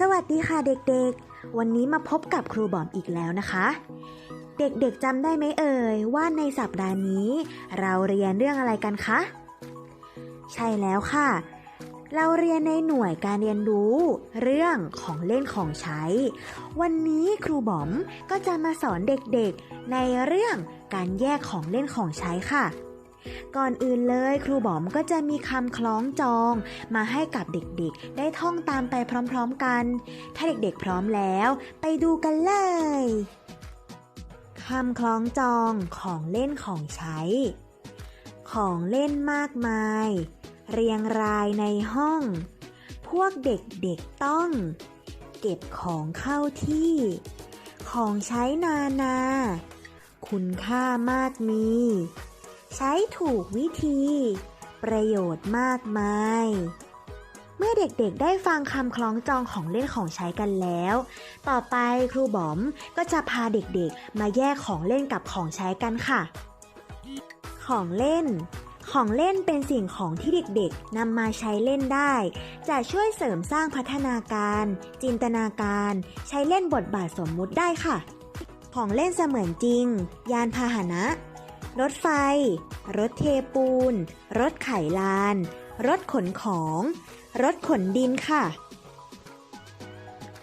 สวัสดีค่ะเด็กๆ วันนี้มาพบกับครูบอมอีกแล้วนะคะ เด็กๆจำได้ไหมเอ่ยว่าในสัปดาห์นี้ เราเรียนเรื่องอะไรกันคะ ใช่แล้วค่ะ เราเรียนในหน่วยการเรียนรู้ เรื่องของเล่นของใช้ วันนี้ครูบอมก็จะมาสอนเด็กๆในเรื่องการแยกของเล่นของใช้ค่ะ ก่อนอื่นเลยครูบอมก็จะมีคำคล้องจอง มาให้กับเด็กๆ ได้ท่องตามไปพร้อมๆกัน ถ้าเด็กๆพร้อมแล้ว ไปดูกันเลยคำคล้องจองของเล่นของใช้ ของเล่นมากมาย เรียงรายในห้อง พวกเด็กๆต้อง เก็บของเข้าที่ ของใช้นานา คุณค่ามากมี ใช้ถูกวิธี ประโยชน์มากมาย เมื่อเด็กๆได้ฟังคำคล้องจองของเล่นของใช้กันแล้ว ต่อไปครูบอมก็จะพาเด็กๆ มาแยกของเล่นกับของใช้กันค่ะ ของเล่นของเล่นเป็นสิ่งของที่เด็กๆนำมาใช้เล่นได้ จะช่วยเสริมสร้างพัฒนาการ จินตนาการ ใช้เล่นบทบาทสมมุติได้ค่ะ ของเล่นเสมือนจริง ยานพาหนะ รถไฟ รถเทปูน รถไขลาน รถขนของ รถขนดินค่ะ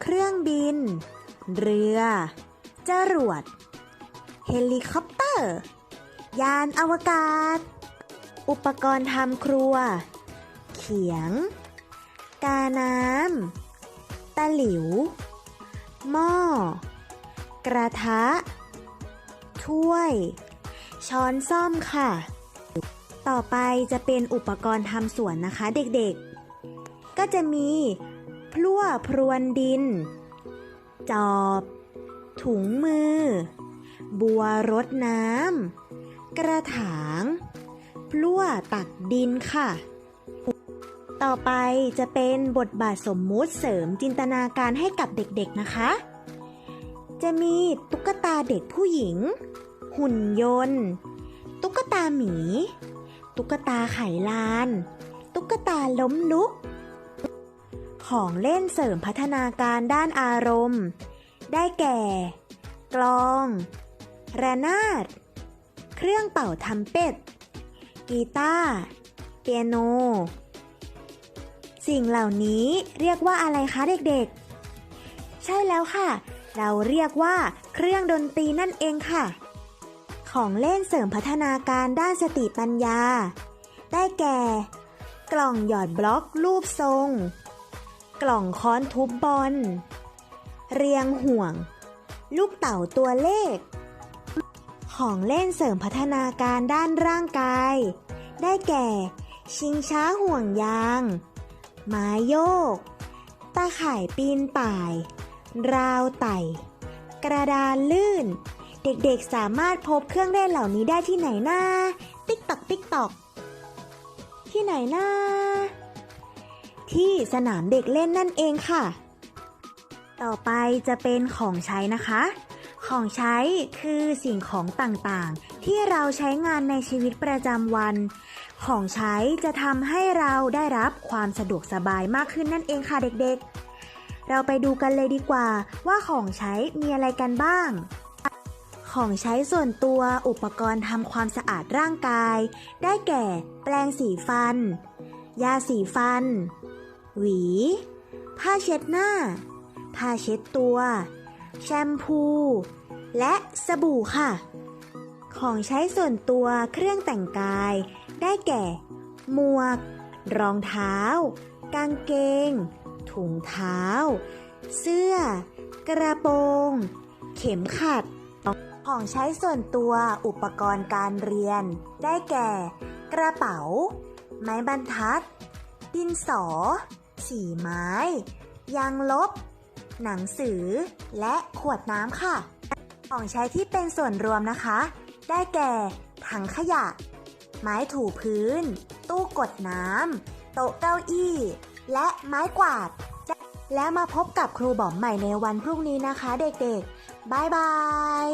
เครื่องบิน เรือ จรวด เฮลิคอปเตอร์ ยานอวกาศ อุปกรณ์ทำครัว เขียง กาน้ำ ตะหลิว หม้อ กระทะ ถ้วย ช้อนซ่อมค่ะ ต่อไปจะเป็นอุปกรณ์ทำสวนนะคะเด็กๆ ก็จะมีพลั่วพรวนดิน จอบ ถุงมือ บัวรดน้ำ กระถางพลั่วตักดินค่ะ ต่อไปจะเป็นบทบาทสมมุติเสริมจินตนาการให้กับเด็กๆนะคะ จะมีตุ๊กตาเด็กผู้หญิง หุ่นยนต์ ตุ๊กตาหมี ตุ๊กตาไขลาน ตุ๊กตาล้มลุก ของเล่นเสริมพัฒนาการด้านอารมณ์ ได้แก่ กลอง ระนาด เครื่องเป่าทำเป็ด กีตาร์เปียโน สิ่งเหล่านี้เรียกว่าอะไรคะเด็กๆ ใช่แล้วค่ะเราเรียกว่าเครื่องดนตรีนั่นเองค่ะ ของเล่นเสริมพัฒนาการด้านสติปัญญา ได้แก่ กล่องหยอดบล็อกรูปทรง กล่องค้อนทุบบอล เรียงห่วง ลูกเต่าตัวเลข ของเล่นเสริมพัฒนาการด้านร่างกาย ได้แก่ ชิงช้าห่วงยาง ไม้โยก ตาข่ายปีนป่าย ราวไต่ กระดานลื่น เด็กๆสามารถพบเครื่องเล่นเหล่านี้ได้ที่ไหนนะติ๊กตอกติ๊กตอกที่ไหนนะที่สนามเด็กเล่นนั่นเองค่ะ ต่อไปจะเป็นของใช้นะคะ ของใช้คือสิ่งของต่างๆ ที่เราใช้งานในชีวิตประจำวัน ของใช้จะทำให้เราได้รับความสะดวกสบายมากขึ้นนั่นเองค่ะเด็กๆ เราไปดูกันเลยดีกว่าว่าของใช้มีอะไรกันบ้าง ของใช้ส่วนตัวอุปกรณ์ทำความสะอาดร่างกาย ได้แก่ แปรงสีฟัน ยาสีฟัน หวี ผ้าเช็ดหน้า ผ้าเช็ดตัว แชมพู และสบู่ค่ะ ของใช้ส่วนตัวเครื่องแต่งกาย ได้แก่ หมวก รองเท้า กางเกง ถุงเท้า เสื้อ กระโปรง เข็มขัด ของใช้ส่วนตัวอุปกรณ์การเรียน ได้แก่ กระเป๋า ไม้บรรทัด ดินสอ สีไม้ ยางลบ หนังสือ และขวดน้ำค่ะ ของใช้ที่เป็นส่วนรวมนะคะ ได้แก่ ถังขยะ ไม้ถูพื้น ตู้กดน้ำโต๊ะเก้าอี้ และไม้กวาดแล้วมาพบกับครูบอมใหม่ในวันพรุ่งนี้นะคะเด็กๆ บ๊ายบาย